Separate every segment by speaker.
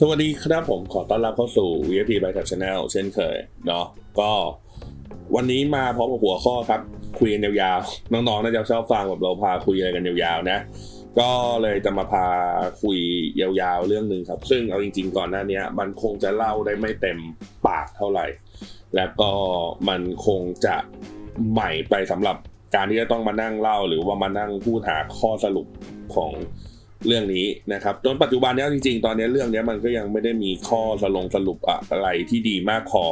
Speaker 1: สวัสดีครับผมขอต้อนรับเข้าสู่ VIP by Tab Channel เช่นเคยเนาะก็วันนี้มาพร้อมกับหัวข้อครับ คุยกันยาวๆ น้องๆน่าจะชอบฟังแบบเราพาคุยอะไรกันยาวๆนะ ก็เลยจะมาพาคุยยาวๆเรื่องหนึ่งครับ ซึ่งเอาจริงๆก่อนหน้านี้มันคงจะเล่าได้ไม่เต็มปากเท่าไหร่ แล้วก็มันคงจะใหม่ไปสำหรับการที่จะต้องมานั่งเล่า หรือว่ามานั่งพูดหาข้อสรุปของ เรื่องนี้นะครับจนปัจจุบันนี้จริง ๆ ตอนนี้เรื่องนี้มันก็ยังไม่ได้มีข้อสลงสรุปอะไรที่ดีมากพอ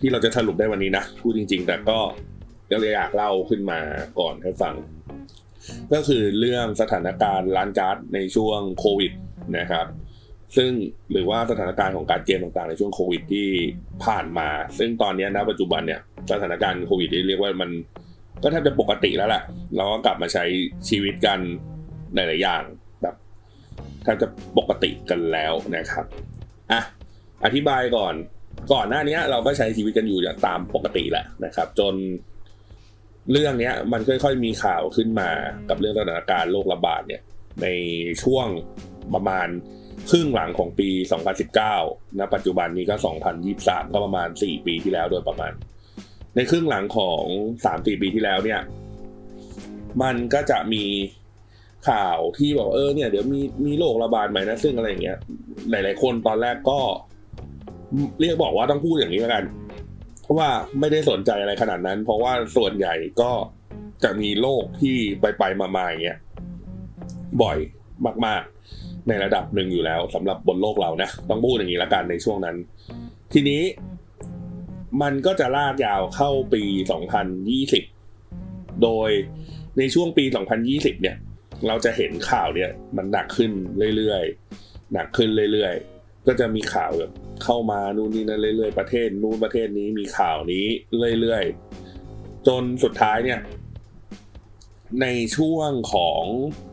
Speaker 1: ที่เราจะสรุปได้วันนี้นะพูดจริง ๆ แต่ก็ก็เลยอยากเล่าขึ้นมาก่อนให้ฟัง ก็คือเรื่องสถานการณ์ร้านการ์ดในช่วงโควิดนะครับ ซึ่งหรือว่าสถานการณ์ของการเกมต่างๆในช่วงโควิดที่ผ่านมา ซึ่งตอนนี้นะปัจจุบันเนี่ยสถานการณ์โควิดที่เรียกว่ามันก็แทบจะปกติแล้วแหละเราก็กลับมาใช้ชีวิตกันหลายๆอย่าง แทบจะปกติกันแล้วนะครับอะอธิบายก่อนก่อนหน้านี้เราก็ใช้ชีวิตกันอยู่อย่างตามปกติแหละนะครับ จนเรื่องนี้มันค่อยๆมีข่าวขึ้นมากับเรื่องสถานการณ์โรคระบาดเนี่ย ในช่วงประมาณครึ่งหลังของปี 2019 ณ ปัจจุบันนี้ก็ 2023 ก็ประมาณ 4 ปีที่แล้วโดยประมาณ ในครึ่งหลังของ 3-4 ปีที่แล้วเนี่ย มันก็จะมี ข่าวที่บอกเออเนี่ยเดี๋ยวมีมีโรคระบาดใหม่นะซึ่งอะไรอย่างเงี้ย หลาย ๆ คนตอนแรกก็ เรียกบอกว่าต้องพูดอย่างนี้แล้วกันเพราะว่าไม่ได้สนใจอะไรขนาดนั้น เพราะว่าส่วนใหญ่ก็จะมีโรคที่ไปไปมาๆอย่างเงี้ยบ่อยมาก ๆ ในระดับหนึ่งอยู่แล้วสำหรับบนโลกเรานะต้องพูดอย่างนี้ละกันในช่วงนั้น ทีนี้มันก็จะลากยาวเข้าปี 2020 โดยในช่วงปี 2020 เนี่ย เราจะเห็นข่าวเนี่ยมันหนักขึ้นเรื่อยๆหนักขึ้นเรื่อยๆ ก็จะมีข่าวแบบเข้ามานู่นนี่นั่นเรื่อยๆประเทศนู้นประเทศนี้มีข่าวนี้เรื่อยๆจนสุดท้ายเนี่ย ในช่วงของ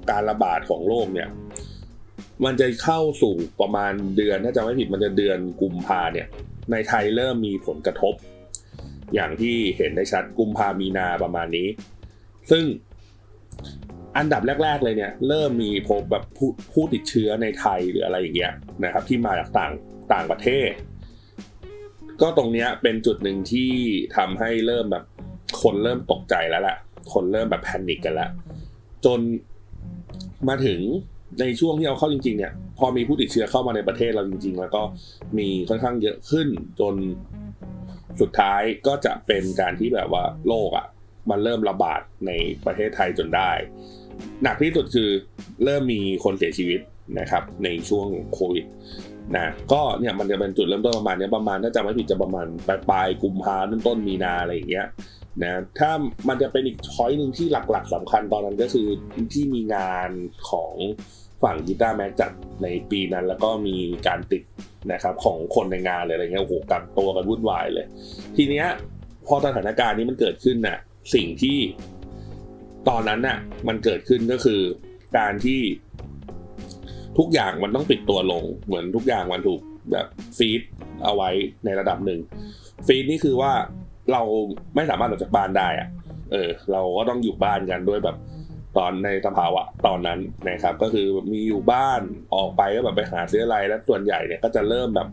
Speaker 1: การระบาดของโรคเนี่ย มันจะเข้าสู่ประมาณเดือนถ้าจำไม่ผิดมันจะเดือนกุมภาเนี่ย ในไทยเริ่มมีผลกระทบ อย่างที่เห็นได้ชัดกุมภามีนาประมาณนี้ ซึ่ง อันดับแรก ๆ เลยเนี่ยเริ่มมีพบแบบผู้ผู้ติดเชื้อในไทยหรืออะไรอย่างเงี้ยนะครับที่มาจากต่างต่างประเทศ ก็ตรงเนี้ยเป็นจุดหนึ่งที่ทำให้เริ่มแบบคนเริ่มตกใจแล้วแหละคนเริ่มแบบแพนิคกันแล้วจนมาถึงในช่วงที่เราเข้าจริง ๆ เนี่ยพอมีผู้ติดเชื้อเข้ามาในประเทศเราจริง ๆ แล้วก็มีค่อนข้างเยอะขึ้นจนสุดท้ายก็จะเป็นการที่แบบว่าโรคอะ มันเริ่มระบาดในประเทศไทยจนได้ หนักที่สุดคือเริ่มมีคนเสียชีวิตนะครับในช่วงโควิดนะก็เนี่ยมันจะเป็นจุดเริ่มต้นประมาณนี้ประมาณถ้าจำไม่ผิดจะประมาณปลายปลายกุมภาต้นต้นมีนาอะไรอย่างเงี้ยนะถ้ามันจะเป็นอีกช้อยหนึ่งที่หลักๆสำคัญตอนนั้นก็คือที่มีงานของฝั่งกีตาร์แม็กจัดในปีนั้น แล้วก็มีการติดนะครับของคนในงานเลยอะไรเงี้ยโอ้โหกักตัวกันวุ่นวายเลย ทีเนี้ยพอสถานการณ์นี้มันเกิดขึ้นน่ะ สิ่งที่ตอนนั้นน่ะ มันเกิดขึ้นก็คือ การที่ทุกอย่างมันต้องปิดตัวลง เหมือนทุกอย่างมันถูกแบบฟีดเอาไว้ในระดับหนึ่งฟีดนี่คือว่าเราไม่สามารถออกจากบ้านได้อะเออ เราก็ต้องอยู่บ้านกันด้วยแบบตอนในสภาวะตอนนั้นนะครับ ก็คือมีอยู่บ้านออกไปก็แบบไปหาซื้ออะไรแล้วส่วนใหญ่เนี่ยก็จะเริ่มแบบ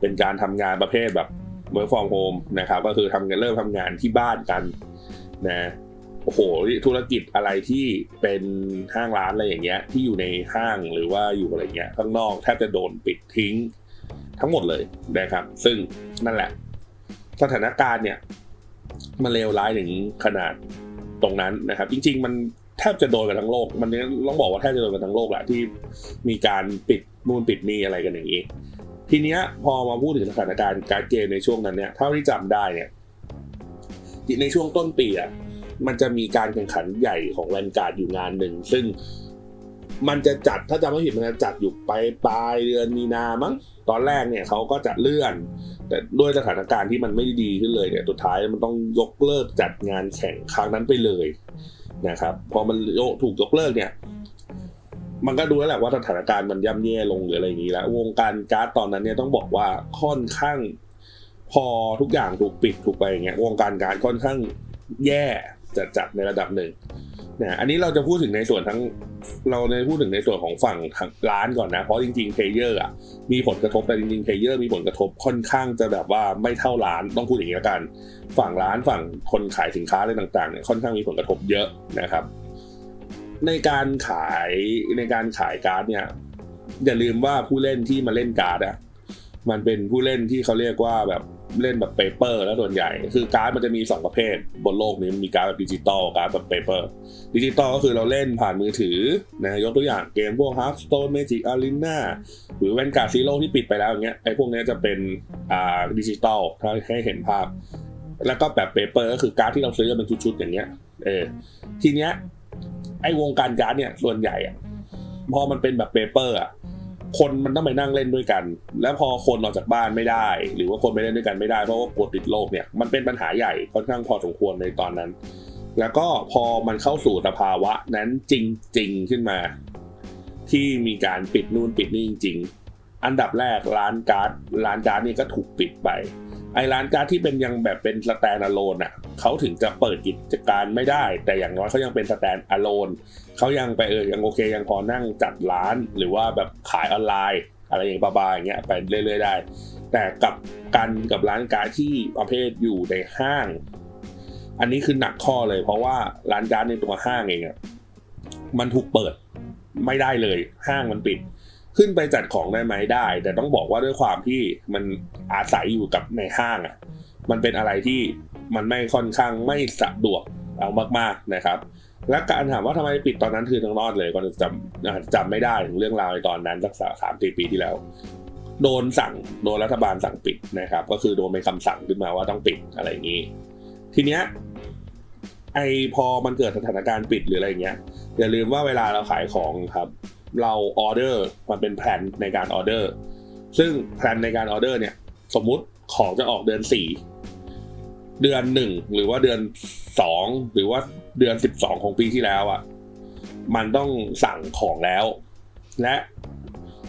Speaker 1: เป็นการทำงานประเภทแบบ work from home นะครับ ก็คือทำงานเริ่มทำงานที่บ้านกัน นะโอ้โหธุรกิจอะไรที่เป็นห้างร้านอะไรอย่างเงี้ย ที่อยู่ในห้างหรือว่าอยู่อะไรเงี้ยข้างนอกแทบจะโดนปิดทิ้งทั้งหมดเลยนะครับ ซึ่งนั่นแหละ สถานการณ์เนี่ยมันเลวร้ายถึงขนาดตรงนั้นนะครับ จริง ๆ มันแทบจะโดนกันทั้งโลก มันต้องบอกว่าแทบจะโดนกันทั้งโลกแหละที่มีการปิดนู่นปิดนี่อะไรกันอย่างนี้ ทีเนี้ยพอมาพูดถึงสถานการณ์การเกมในช่วงนั้นเนี่ยเท่าที่จำได้เนี่ย ในช่วงต้นปีอะมันจะมีการแข่งขันใหญ่ของแวนการ์ดอยู่งานหนึ่ง ซึ่งมันจะจัดถ้าจำไม่ผิดมันจะจัดอยู่ปลายปลายเดือนมีนามั้งตอนแรกเนี่ยเขาก็จะเลื่อน แต่ด้วยสถานการณ์ที่มันไม่ดีขึ้นเลยเนี่ยสุดท้ายมันต้องยกเลิกจัดงานแข่งครั้งนั้นไปเลยนะครับพอมันถูกยกเลิกเนี่ย มันก็ดูแล้วแหละว่าสถานการณ์มันย่ำแย่ลงหรืออะไรอย่างนี้แล้ววงการการ์ดตอนนั้นเนี่ยต้องบอกว่าค่อนข้าง พอทุกอย่างถูกปิดถูกไปอย่างเงี้ยวงการการ์ดค่อนข้างแย่จะจัดในระดับหนึ่งนะอันนี้เราจะพูดถึงในส่วนทั้งเราในพูดถึงในส่วนของฝั่งทางร้านก่อนนะ เพราะจริงๆเพลเยอร์อะมีผลกระทบแต่จริงๆเพลเยอร์มีผลกระทบค่อนข้างจะแบบว่าไม่เท่าร้านต้องพูดอย่างนี้ละกัน ฝั่งร้านฝั่งคนขายสินค้าอะไรต่างๆเนี่ยค่อนข้างมีผลกระทบเยอะนะครับ ในการขายในการขายการ์ดเนี่ยอย่าลืมว่าผู้เล่นที่มาเล่นการ์ดอะมันเป็นผู้เล่นที่เขาเรียกว่าแบบ เล่นแบบเปเปอร์แล้วส่วนใหญ่ คือการ์ดมันจะมี 2 ประเภท บนโลกนี้มันมีการ์ดแบบดิจิตอลการ์ดแบบเปเปอร์ดิจิตอลก็คือเราเล่นผ่านมือถือนะยกตัวอย่างเกมพวก Hearthstone Magic Arena หรือ Vanguard Zero ที่ปิดไปแล้วอย่างเงี้ยไอ้พวกนี้จะเป็นอ่าดิจิตอลถ้าให้เห็นภาพ แล้วก็แบบเปเปอร์ก็คือการ์ดที่เราซื้อเป็นชุดๆอย่างเงี้ยเออทีเนี้ยไอ้วงการการ์ดเนี่ยส่วนใหญ่อะพอมันเป็นแบบเปเปอร์อะ คนมันต้องไปนั่งเล่นด้วยกัน แล้วพอคนออกจากบ้านไม่ได้ หรือว่าคนไปเล่นด้วยกันไม่ได้เพราะว่ากลัวติดโรคเนี่ยมันเป็นปัญหาใหญ่ค่อนข้างพอสมควรในตอนนั้น แล้วก็พอมันเข้าสู่สภาวะนั้นจริง ๆขึ้นมา ที่มีการปิดนู่นปิดนี่จริง ๆ อันดับแรกร้านการ์ดร้านการ์ดนี่ก็ถูกปิดไป ไอร้านการ์ดที่เป็นยังแบบเป็นสแตนอะโลนอะเขาถึงจะเปิดกิจการไม่ได้ แต่อย่างน้อยเขายังเป็นสแตนอะโลนเขายังไปเออยังโอเคยังพอนั่งจัดร้านหรือว่าแบบขายออนไลน์ อะไรอย่างบาบาอย่างเงี้ยไปเรื่อยๆได้ แต่กับกันกับร้านการ์ดที่ประเภทอยู่ในห้าง อันนี้คือหนักข้อเลย เพราะว่าร้านการ์ดในตัวห้างเองอะมันถูกเปิดไม่ได้เลยห้างมันปิด ขึ้นไปจัดของได้ไหมได้ แต่ต้องบอกว่าด้วยความที่มันอาศัยอยู่กับในห้างอะมันเป็นอะไรที่มันไม่ค่อนข้างไม่สะดวกเอามากๆนะครับ และการถามว่าทำไมปิดตอนนั้นคือทั้งรอดเลยก็จำจำไม่ได้ถึงเรื่องราวในตอนนั้นสักสามสี่ปีที่แล้ว โดนสั่งโดนรัฐบาลสั่งปิดนะครับ ก็คือโดนเป็นคำสั่งขึ้นมาว่าต้องปิดอะไรอย่างนี้ ทีเนี้ยไอพอมันเกิดสถานการณ์ปิดหรืออะไรเงี้ยอย่าลืมว่าเวลาเราขายของครับ เราออเดอร์มันเป็นแผนในการออเดอร์ ซึ่งแผนในการออเดอร์เนี่ย สมมุติของจะออกเดือนสี่เดือนหนึ่งหรือว่าเดือนสองหรือว่าเดือนสิบสองของปีที่แล้วอะ่ะ มันต้องสั่งของแล้ว และ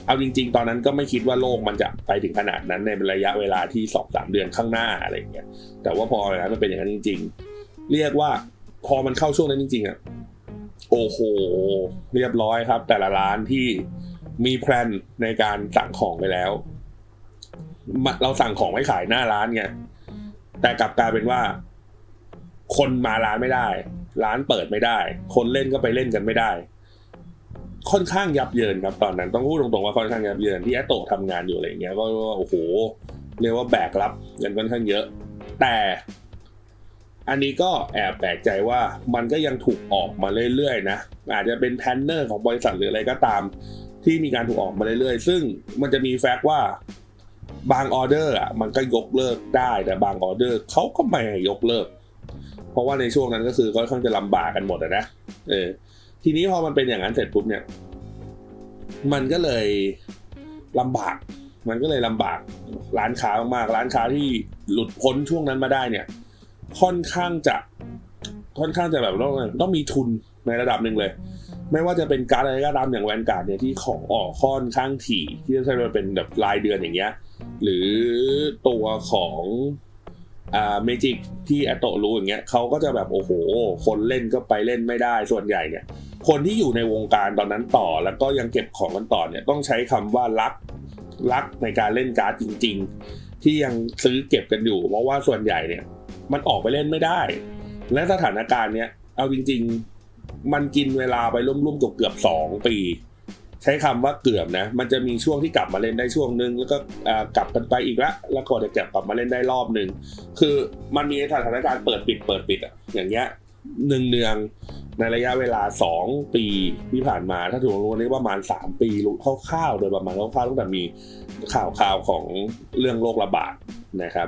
Speaker 1: เอาจริง ๆ ตอนนั้นก็ไม่คิดว่าโลกมันจะไปถึงขนาดนั้นในระยะเวลาที่สองสามเดือนข้างหน้าอะไรอย่างเงี้ยแต่ว่าพอแล้วมันเป็นอย่างนั้นจริง ๆ เรียกว่าพอมันเข้าช่วงนั้นจริงๆอะ่ะ โอ้โห เรียบร้อยครับ แต่ละร้านที่มีแพลนในการสั่งของไปแล้ว เราสั่งของไว้ขายหน้าร้านไงแต่กลับกลายเป็นว่า คนมาร้านไม่ได้ ร้านเปิดไม่ได้ คนเล่นก็ไปเล่นกันไม่ได้ ค่อนข้างยับเยินครับตอนนั้น ต้องพูดตรงๆว่าค่อนข้างยับเยินที่แอตโตทำงานอยู่อะไรเงี้ยก็โอ้โหเรียกว่าแบกรับกันค่อนข้างเยอะ แต่ อันนี้ก็แอบแปลกใจว่ามันก็ยังถูกออกมาเรื่อยๆนะ อาจจะเป็นแพนเนอร์ของบริษัทหรืออะไรก็ตาม ที่มีการถูกออกมาเรื่อยๆ ซึ่งมันจะมีแฟกต์ว่าบางออเดอร์อะมันก็ยกเลิกได้แต่บางออเดอร์เขาก็ไม่ยกเลิก เพราะว่าในช่วงนั้นก็คือค่อนข้างจะลำบากกันหมดนะเออทีนี้พอมันเป็นอย่างนั้นเสร็จปุ๊บเนี่ย มันก็เลยลำบาก มันก็เลยลำบากร้านค้ามากๆร้านค้าที่หลุดพ้นช่วงนั้นมาได้เนี่ย ค่อนข้างจะค่อนข้างจะแบบต้องต้องมีทุนในระดับหนึ่งเลย ไม่ว่าจะเป็นการอะไรก็ตามอย่างแวนการ์ดเนี่ยที่ของออกค่อนข้างถี่ ที่จะใช้เป็นแบบรายเดือนอย่างเงี้ย หรือตัวของอ่าเมจิกที่แอตโตรู้อย่างเงี้ยเขาก็จะแบบโอ้โห คนเล่นก็ไปเล่นไม่ได้ส่วนใหญ่เนี่ย คนที่อยู่ในวงการตอนนั้นต่อแล้วก็ยังเก็บของกันต่อเนี่ยต้องใช้คำว่ารักรักในการเล่นการ์ดจริง ๆ ที่ยังซื้อเก็บกันอยู่ เพราะว่าส่วนใหญ่เนี่ย มันออกไปเล่นไม่ได้ และสถานการณ์เนี้ยเอาจริง ๆ มันกินเวลาไปร่วมๆเกือบสองปี ใช้คำว่าเกือบนะ มันจะมีช่วงที่กลับมาเล่นได้ช่วงหนึ่งแล้วก็กลับกันไปอีกละแล้วก็จะกลับมาเล่นได้รอบหนึ่งคือมันมีสถานการณ์เปิดปิดเปิดปิดอะอย่างเงี้ยเนืองเนืองในระยะเวลา 2 ปีที่ผ่านมาถ้าถูกรู้นี่ประมาณ 3 ปีรู้คร่าวๆโดยประมาณคร่าวๆตั้งแต่มีข่าวข่าวของเรื่องโรคระบาดนะครับ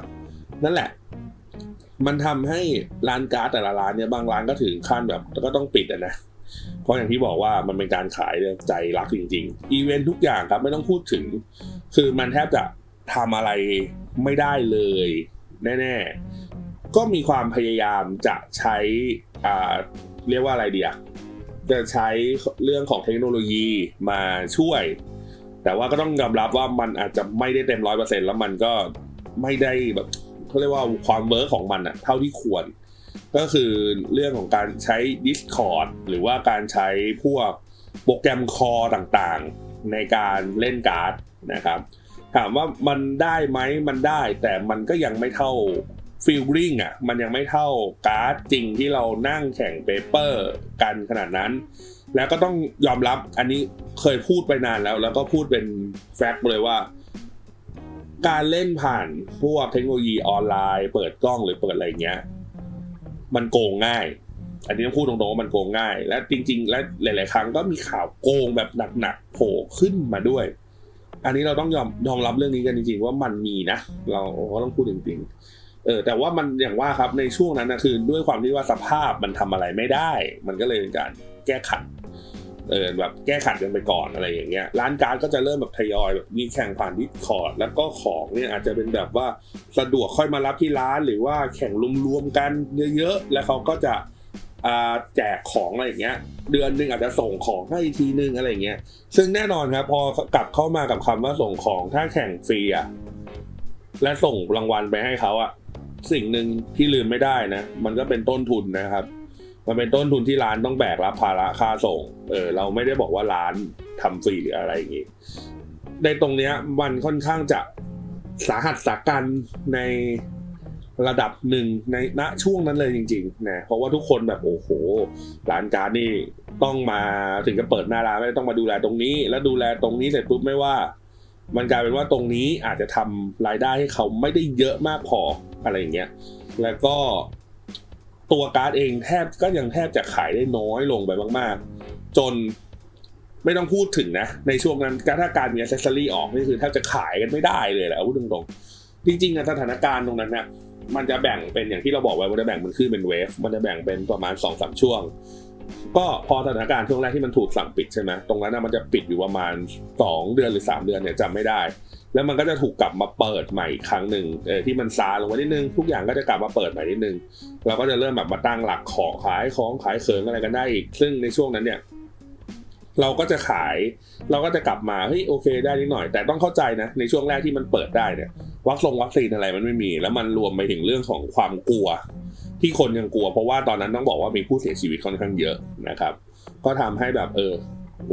Speaker 1: นั่นแหละ มันทำให้ร้านการ์ดแต่ละร้านเนี่ยบางร้านก็ถึงขั้นแบบก็ต้องปิดอะนะเพราะอย่างที่บอกว่ามันเป็นการขายใจรักจริงๆ อีเวนต์ทุกอย่างครับไม่ต้องพูดถึง คือมันแทบจะทำอะไรไม่ได้เลย แน่ๆ ก็มีความพยายามจะใช้อ่าเรียกว่าอะไรเดียจะใช้เรื่องของเทคโนโลยีมาช่วย แต่ว่าก็ต้องยอมรับว่ามันอาจจะไม่ได้เต็มร้อยเปอร์เซ็นต์แล้วมันก็ไม่ได้แบบ เขาเรียกว่าความเวิร์กของมันอะเท่าที่ควร ก็คือเรื่องของการใช้ Discord หรือว่าการใช้พวกโปรแกรมคอต่างๆ ในการเล่นการ์ดนะครับ ถามว่ามันได้ไหมมันได้แต่มันก็ยังไม่เท่าฟิลลิ่งอะมันยังไม่เท่าการ์ดจริงที่เรานั่งแข่งเปเปอร์กันขนาดนั้น แล้วก็ต้องยอมรับอันนี้เคยพูดไปนานแล้ว แล้วก็พูดเป็นแฟกต์เลยว่า การเล่นผ่านพวกเทคโนโลยีออนไลน์ เปิดกล้องหรือเปิดอะไรเงี้ย มันโกงง่าย อันนี้ต้องพูดตรงๆว่ามันโกงง่าย และจริง ๆ และหลาย ๆ ครั้งก็มีข่าวโกงแบบหนักๆโผล่ขึ้นมาด้วย อันนี้เราต้องยอมยอมรับเรื่องนี้กันจริง ๆ ว่ามันมีนะ เราก็ต้องพูดจริง ๆ เออ แต่ว่ามันอย่างว่าครับในช่วงนั้นนะคือด้วยความที่ว่าสภาพมันทำอะไรไม่ได้ มันก็เลยเป็นการแก้ขัด เออแบบแก้ขัดกันไปก่อนอะไรอย่างเงี้ยร้านการก็จะเริ่มแบบทยอยแบบมีแข่งผ่านดิสคอร์ดแล้วก็ของเนี่ยอาจจะเป็นแบบว่าสะดวกค่อยมารับที่ร้าน หรือว่าแข่งรวมๆกันเยอะๆแล้วเขาก็จะแจกของอะไรอย่างเงี้ย เดือนหนึ่งอาจจะส่งของให้ทีนึงอะไรอย่างเงี้ย ซึ่งแน่นอนครับพอกลับเข้ามากับคำว่าส่งของถ้าแข่งฟรีอะและส่งรางวัลไปให้เขาอะสิ่งหนึ่งที่ลืมไม่ได้นะ มันก็เป็นต้นทุนนะครับ มันเป็นต้นทุนที่ร้านต้องแบกรับภาระค่าส่ง เออ เราไม่ได้บอกว่าร้านทำฟรีหรืออะไรอย่างงี้ ในตรงเนี้ยมันค่อนข้างจะสาหัสสากันในระดับหนึ่งในณช่วงนั้นเลยจริงๆนะเพราะว่าทุกคนแบบโอ้โหร้านการนี่ต้องมาถึงจะเปิดหน้าร้านไม่ต้องมาดูแลตรงนี้ แล้วดูแลตรงนี้เสร็จปุ๊บไม่ว่า มันกลายเป็นว่าตรงนี้อาจจะทำรายได้ให้เขาไม่ได้เยอะมากพออะไรอย่างเงี้ยแล้วก็ ตัวการ์ดเองแทบก็ยังแทบจะขายได้น้อยลงไปมากๆ จนไม่ต้องพูดถึงนะ ในช่วงนั้นถ้าการมีอสเซสซอรี่ออกนี่คือแทบจะขายกันไม่ได้เลยแหละพูดตรงๆ จริงๆอะสถานการณ์ตรงนั้นเนี่ยมันจะแบ่งเป็นอย่างที่เราบอกไว้มันจะแบ่งมันขึ้นเป็นเวฟมันจะแบ่งเป็นประมาณ2อสช่วง ก็พอสถานการณ์ช่วงแรกที่มันถูกสั่งปิดใช่ไหมตรงนั้นนะมันจะปิดอยู่ประมาณ 2 เดือนหรือ 3 เดือนเนี่ยจำไม่ได้ แล้วมันก็จะถูกกลับมาเปิดใหม่อีกครั้งหนึ่งเออที่มันซาลงมานิดนึงทุกอย่างก็จะกลับมาเปิดใหม่นิดนึงเราก็จะเริ่มแบบมาตั้งหลักของขายของขายเขิงอะไรกันได้อีก ซึ่งในช่วงนั้นเนี่ยเราก็จะขาย เราก็จะกลับมาเฮ้ยโอเคได้นิดหน่อย แต่ต้องเข้าใจนะในช่วงแรกที่มันเปิดได้เนี่ยวัคซงวัคซีนอะไรมันไม่มี แล้วมันรวมไปถึงเรื่องของความกลัว ที่คนยังกลัว เพราะว่าตอนนั้นต้องบอกว่ามีผู้เสียชีวิตค่อนข้างเยอะนะครับ ก็ทำให้แบบเออ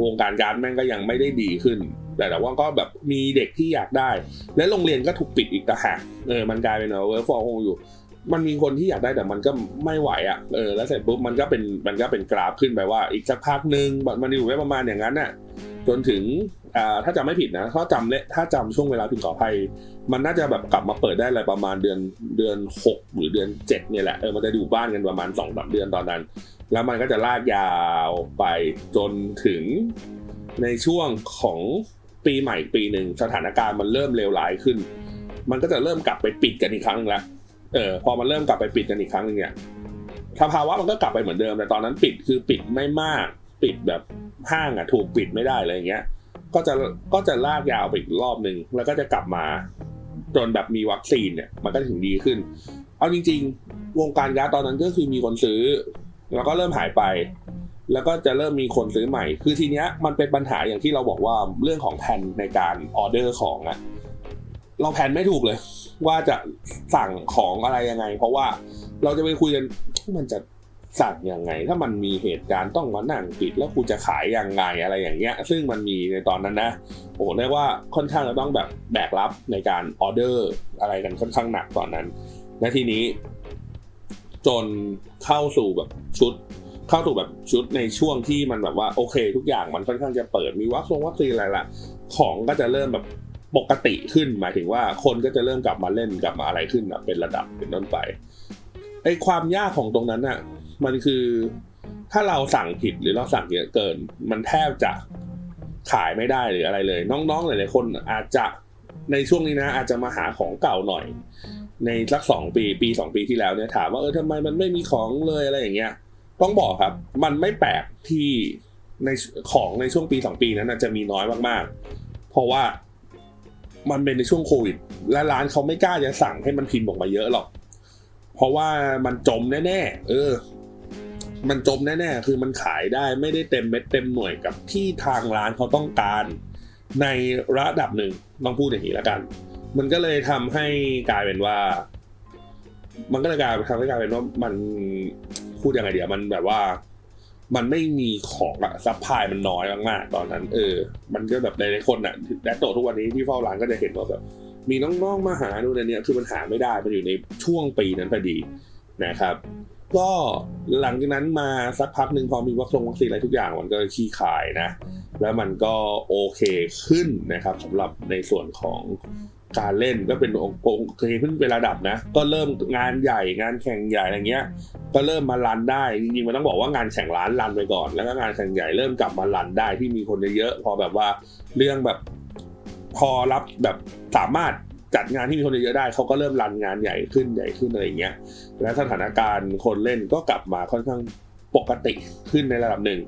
Speaker 1: วงการการแม่งก็ยังไม่ได้ดีขึ้น แต่แต่ว่าก็แบบมีเด็กที่อยากได้ และโรงเรียนก็ถูกปิดอีกต่างหากเออมันกลายเป็นเวิร์ฟอร์มอยู่ มันมีคนที่อยากได้แต่มันก็ไม่ไหวอะเออแล้วเสร็จปุ๊บมันก็เป็นมันก็เป็นกราฟขึ้นไปว่าอีกสักพักหนึ่งมันอยู่ไว้ประมาณอย่างนั้นน่ะ จนถึงถ้าจำไม่ผิดนะถ้าจำเลถ้าจำช่วงเวลาผิดขออภัย มันน่าจะแบบกลับมาเปิดได้อะไรประมาณเดือนเดือนหกหรือเดือนเจ็ดเนี่ยแหละเออมันจะอยู่บ้านกันประมาณสองสามเดือนตอนนั้น แล้วมันก็จะลากยาวไปจนถึงในช่วงของปีใหม่ปีหนึ่งสถานการณ์มันเริ่มเลวร้ายขึ้น มันก็จะเริ่มกลับไปปิดกันอีกครั้งนึงแล้วเออพอมันเริ่มกลับไปปิดกันอีกครั้งนึงเนี่ยสภาวะมันก็กลับไปเหมือนเดิมแต่ตอนนั้นปิดคือปิดไม่มากปิดแบบ ห้างอะถูกปิดไม่ได้เลยอย่างเงี้ย ก็จะก็จะลากยาวไปอีกรอบหนึ่งแล้วก็จะกลับมา จนแบบมีวัคซีนเนี่ย มันก็ถึงดีขึ้น เอาจริง ๆ วงการการ์ดตอนนั้นก็คือมีคนซื้อ แล้วก็เริ่มหายไป แล้วก็จะเริ่มมีคนซื้อใหม่ คือทีเนี้ยมันเป็นปัญหาอย่างที่เราบอกว่าเรื่องของแผนในการออเดอร์ของอะเราแผนไม่ถูกเลย ว่าจะสั่งของอะไรยังไง เพราะว่าเราจะไปคุยกันมันจะ สั่งยังไง ถ้ามันมีเหตุการณ์ต้องมานั่งปิดแล้วกูจะขายยังไงอะไรอย่างเงี้ย ซึ่งมันมีในตอนนั้นนะโอ้เรียกว่าค่อนข้างจะต้องแบบแบกรับในการออเดอร์อะไรกันค่อนข้างหนักตอนนั้นและทีนี้ จนเข้าสู่แบบชุด เข้าสู่แบบชุดในช่วงที่มันแบบว่าโอเค ทุกอย่างมันค่อนข้างจะเปิดมีวัคซีนวัคซีนอะไรละของก็จะเริ่มแบบปกติขึ้นหมายถึงว่าคนก็จะเริ่มกลับมาเล่นกลับมาอะไรขึ้นแบบเป็นระดับเป็นต้นไปไอความยากของตรงนั้นอะ มันคือถ้าเราสั่งผิดหรือเราสั่งเยอะเกิน มันแทบจะขายไม่ได้หรืออะไรเลย น้องๆหลายๆคนอาจจะในช่วงนี้นะ อาจจะมาหาของเก่าหน่อย ในสักสองปีปีสองปีที่แล้วเนี่ยถามว่าเออทำไมมันไม่มีของเลยอะไรอย่างเงี้ยต้องบอกครับ มันไม่แปลกที่ในของในช่วงปีสองปีนั้นจะมีน้อยมากๆ เพราะว่ามันเป็นในช่วงโควิด และร้านเขาไม่กล้าจะสั่งให้มันพิมพ์ออกมาเยอะหรอก เพราะว่ามันจมแน่ๆ เออ มันจมแน่ๆ คือมันขายได้ไม่ได้เต็มเม็ดเต็มหน่วยกับที่ทางร้านเขาต้องการ ในระดับหนึ่งต้องพูดอย่างนี้แล้วกัน มันก็เลยทำให้กลายเป็นว่า มันก็เลยกลายทำให้กลายเป็นว่ามันพูดยังไงเดียวมันแบบว่า มันไม่มีของอะซัพพลายมันน้อยมากๆตอนนั้น เออ มันก็แบบหลายๆคนอะแดตโตทุกวันนี้ที่เฝ้าร้านก็จะเห็นว่าแบบมีน้องๆมาหาดูในนี้คือมันหาไม่ได้มันอยู่ในช่วงปีนั้นพอดีนะครับ ก็หลังจากนั้นมาสักพักหนึ่งพอมีวัคซีนวัคซีนอะไรทุกอย่างมันก็ขี้ขายนะ แล้วมันก็โอเคขึ้นนะครับสำหรับในส่วนของการเล่นก็เป็นองค์โอเคขึ้นเป็นระดับนะ ก็เริ่มงานใหญ่งานแข่งใหญ่อะไรเงี้ย ก็เริ่มมารันได้จริงๆมันต้องบอกว่างานแข่งร้านรันไปก่อน แล้วก็งานแข่งใหญ่เริ่มกลับมารันได้ที่มีคนเยอะๆพอแบบว่าเรื่องแบบพอรับแบบสามารถ จัดงานที่มีคนเยอะๆได้เขาก็เริ่มรันงานใหญ่ขึ้นใหญ่ขึ้นอะไรอย่างเงี้ยและสถานการณ์คนเล่นก็กลับมาค่อนข้างปกติขึ้นในระดับหนึ่ง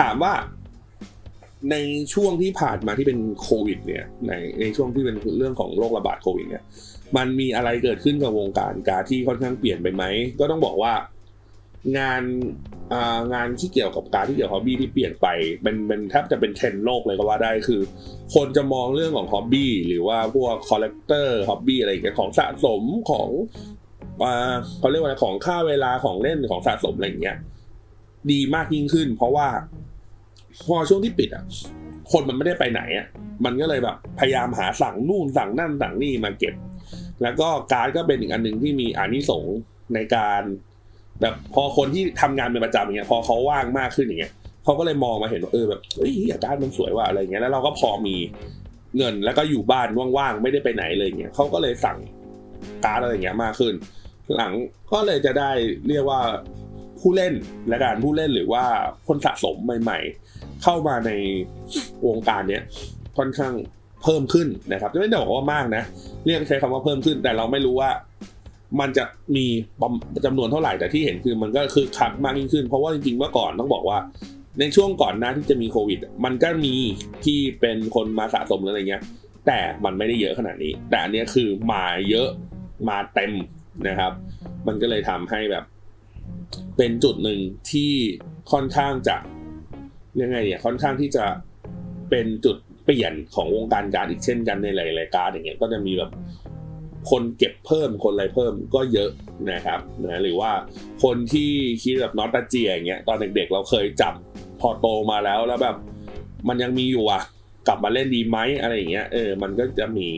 Speaker 1: ถามว่าในช่วงที่ผ่านมาที่เป็นโควิดเนี่ยในในช่วงที่เป็นเรื่องของโรคระบาดโควิดเนี่ยมันมีอะไรเกิดขึ้นกับวงการการที่ค่อนข้างเปลี่ยนไปไหมก็ต้องบอกว่า งานงานที่เกี่ยวกับการที่เกี่ยวกับฮอบบี้ที่เปลี่ยนไปเป็นเป็นแทบจะเป็นเทรนด์โลกเลยก็ว่าได้คือ คนจะมองเรื่องของฮอบบี้หรือว่าพวกคอลเลกเตอร์ฮอบบี้อะไรอย่างเงี้ยของสะสมของเขาเรียกว่าอะไรของค่าเวลาของเล่นของสะสมอะไรอย่างเงี้ยดีมากยิ่งขึ้น เพราะว่าพอช่วงที่ปิดอะคนมันไม่ได้ไปไหนอะมันก็เลยแบบพยายามหาสั่งนู่นสั่งนั่นสั่งนี่มาเก็บ แล้วก็การดก็เป็นอีกอันหนึ่งที่มีอานิสงส์ในการ แบบพอคนที่ทำงานเป็นประจำอย่างเงี้ย พอเขาว่างมากขึ้นอย่างเงี้ยเขาก็เลยมองมาเห็นว่าเออแบบเฮ้ยการมันสวยว่ะอะไรเงี้ยแล้วเราก็พอมีเงินแล้วก็อยู่บ้านว่างๆไม่ได้ไปไหนเลยเงี้ยเขาก็เลยสั่งการดอะไรเงี้ยมากขึ้น หลังก็เลยจะได้เรียกว่าผู้เล่นและการผู้เล่นหรือว่าคนสะสมใหม่ ๆ เข้ามาในวงการเนี้ยค่อนข้างเพิ่มขึ้นนะครับไม่ได้บอกว่ามากนะ เรียกใช้คำว่าเพิ่มขึ้น แต่เราไม่รู้ว่า มันจะมีจำนวนเท่าไหร่แต่ที่เห็นคือมันก็คือคักมากยิ่งขึ้น เพราะว่าจริงๆเมื่อก่อนต้องบอกว่า ในช่วงก่อนหน้าที่จะมีโควิด มันก็มีที่เป็นคนมาสะสมอะไรเงี้ย แต่มันไม่ได้เยอะขนาดนี้ แต่อันนี้คือมาเยอะมาเต็มนะครับ มันก็เลยทำให้แบบ เป็นจุดหนึ่งที่ค่อนข้างจะยังไงเนี่ยค่อนข้างที่จะเป็นจุดเปลี่ยนของวงการการดอีกเช่นกันในหลายๆการดอย่างเงี้ยก็จะมีแบบ คนเก็บเพิ่มคนอะไรเพิ่มก็เยอะนะครับนะหรือว่าคนที่คิดแบบนอตาเจียอย่างเงี้ยตอนเด็กๆ เราเคยจับพอโตมาแล้วแล้วแบบ มันยังมีอยู่อะ กลับมาเล่นดีไหมอะไรอย่างเงี้ยเออมันก็จะมี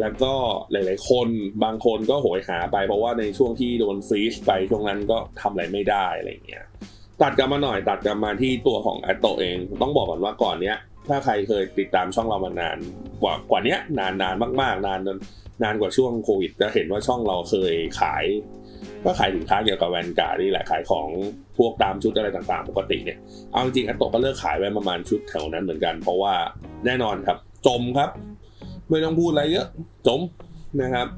Speaker 1: แล้วก็หลาย ๆ คนบางคนก็โหยหาไปเพราะว่าในช่วงที่โดนฟรีซไปช่วงนั้นก็ทำอะไรไม่ได้อะไรอย่างเงี้ยตัดกลับมาหน่อยตัดกลับมาที่ตัวของแอตโตเอง ต้องบอกก่อนว่าก่อนเนี้ยถ้าใครเคยติดตามช่องเรามานานกว่ากว่าเนี้ยนานนานมาก ๆ นานจน นานกว่าช่วงโควิดจะเห็นว่าช่องเราเคยขาย ก็ขายสินค้าเกี่ยวกับแวนการ์ดนี่แหละขายของพวกตามชุดอะไรต่างๆ ปกติเนี่ยเอาจริงๆอัตโตก็เลิกขายไปประมาณชุดแถวนั้นเหมือนกัน เพราะว่าแน่นอนครับ จมครับ ไม่ต้องพูดอะไรเยอะจมนะครับ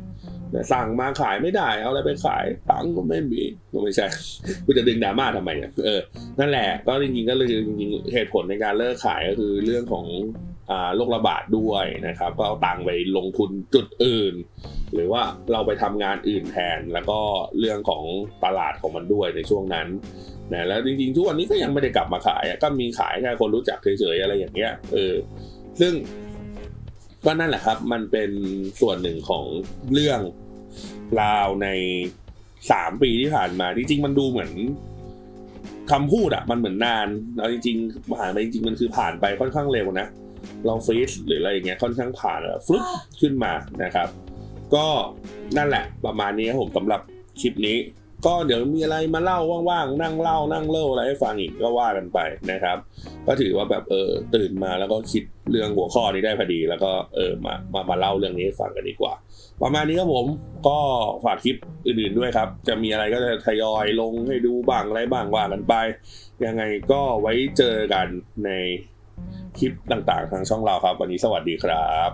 Speaker 1: แต่สั่งมาขายไม่ได้ เอาอะไรไปขายตังก็ไม่มีก็ไม่ใช่กูจะดึงดราม่าทำไมเนี่ยเออนั่นแหละก็จริงๆก็เลยจริงๆเหตุผลในการเลิกขายก็คือเรื่องของ โรคระบาดด้วยนะครับ ก็เอาตังค์ไปลงทุนจุดอื่น หรือว่าเราไปทำงานอื่นแทน แล้วก็เรื่องของตลาดของมันด้วยในช่วงนั้นนะแล้วจริงๆทุกวันนี้ก็ยังไม่ได้กลับมาขายก็มีขายแค่คนรู้จักเฉยๆอะไรอย่างเงี้ยเออซึ่งก็นั่นแหละครับ มันเป็นส่วนหนึ่งของเรื่องราวในสามปีที่ผ่านมาจริงๆมันดูเหมือนคำพูดอะมันเหมือนนานแล้วจริงๆผ่านไปจริงๆมันคือผ่านไปค่อนข้างเร็วนะ เราฟรีซหรืออะไรอย่างเงี้ยค่อนข้างผ่านแล้วฟลุ๊ปขึ้นมานะครับ ก็นั่นแหละประมาณนี้ครับผมสำหรับคลิปนี้ ก็เดี๋ยวมีอะไรมาเล่าว่างๆนั่งเล่านั่งเล่าอะไรให้ฟังอีกก็ว่ากันไปนะครับ ก็ถือว่าแบบเออตื่นมาแล้วก็คิดเรื่องหัวข้อนี้ได้พอดี แล้วก็เออมามามาเล่าเรื่องนี้ให้ฟังกันดีกว่า ประมาณนี้ครับผมก็ฝากคลิปอื่นๆด้วยครับ จะมีอะไรก็จะทยอยลงให้ดูบ้างอะไรบ้างว่ากันไป ยังไงก็ไว้เจอกันใน คลิปต่างๆ ทางช่องเราครับ วันนี้สวัสดีครับ